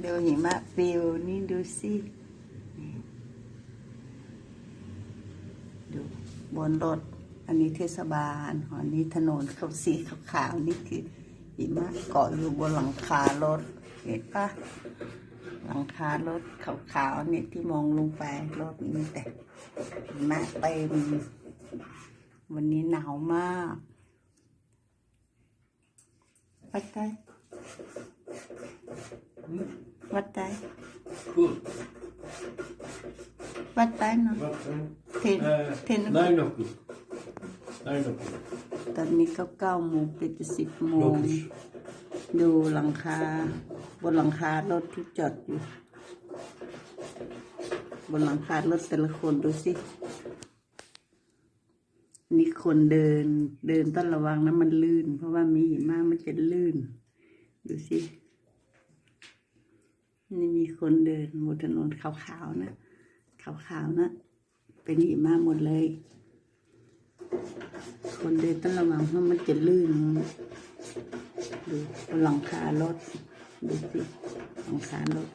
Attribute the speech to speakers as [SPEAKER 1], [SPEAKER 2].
[SPEAKER 1] ดูหิมะปิวนี่ดูสิดูบนรถ อันนี้เทศบาลอันนี้ถนนเขาสีขาวๆนี่คือหิมะเกาะอยู่บนหลังคารถ เห็นปะหลังคารถขาวๆเนี่ยที่มองลงไปรถมีแต่หิมะเต็มวันนี้หนาวมากวัดได้ วัดได้
[SPEAKER 2] Cool.
[SPEAKER 1] วัดได้เนาะ
[SPEAKER 2] Wat, eh,
[SPEAKER 1] Ten,
[SPEAKER 2] eh,
[SPEAKER 1] ten,
[SPEAKER 2] nine o'clock. Nine o'clock.
[SPEAKER 1] ตอนนี้ก็เก้าโมงเป็นจะสิบโมง
[SPEAKER 2] Logisch.
[SPEAKER 1] ดูหลังคา บนหลังคารถที่จอดอยู่ บนหลังคารถแต่ละคนดูสิ นี่คนเดิน เดินต้องระวังนะมันลื่น เพราะว่ามีหิมะมันจะลื่น ดูสิ นี่มีคนเดินบนถนนขาวๆนะขาวๆนะ เป็นหิมะหมดเลย คนเดินต้องระวังเพราะมันจะลื่น ดูหลังคารถ ดูสิหลังคารถ